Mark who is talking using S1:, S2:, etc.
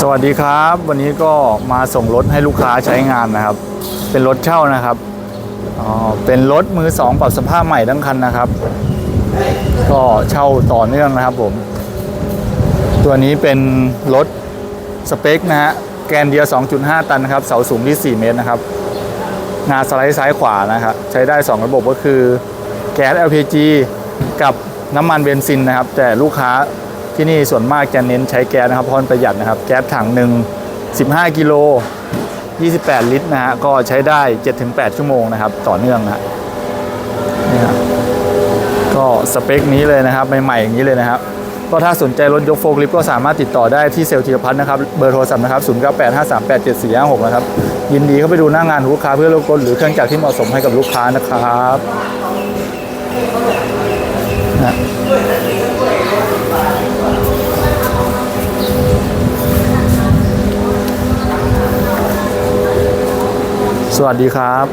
S1: สวัสดีครับ วันนี้ก็มาส่งรถให้ลูกค้าใช้งานนะครับ เป็นรถเช่านะครับอ๋อเป็นรถมือสองปรับสภาพใหม่ทั้งคันนะครับ ก็เช่าต่อเนื่องนะครับผม ตัวนี้เป็นรถสเปคนะฮะแกนเดียว 2.5 ตันนะครับ เสาสูงที่ 4 เมตรนะครับงาสไลด์ซ้ายขวานะครับ ใช้ได้ 2 ระบบก็คือแก๊ส LPG กับน้ำมันเบนซินนะครับ แต่ลูกค้า ที่นี่ส่วนมากจะเน้นใช้แก๊สนะครับเพราะประหยัดนะครับ แก๊สถังหนึ่ง15 กิโล 28 ลิตรนะฮะก็ใช้ได้ 7-8 ชั่วโมงนะครับ ต่อเนื่องนะฮะนี่ครับก็สเปคนี้เลยนะครับใหม่ๆอย่างนี้เลยนะครับก็ถ้าสนใจรถยกโฟล์คลิฟต์ก็สามารถติดต่อได้ที่เซลล์ธีรพัฒน์นะครับ เบอร์โทรศัพท์นะครับ 0 9 8 5 3 8 7 4 5 6 นะครับ ยินดีเข้าไปดูหน้างานลูกค้าเพื่อเลือกรถหรือเครื่องจักรที่เหมาะสมให้กับลูกค้านะครับนะ สวัสดีครับ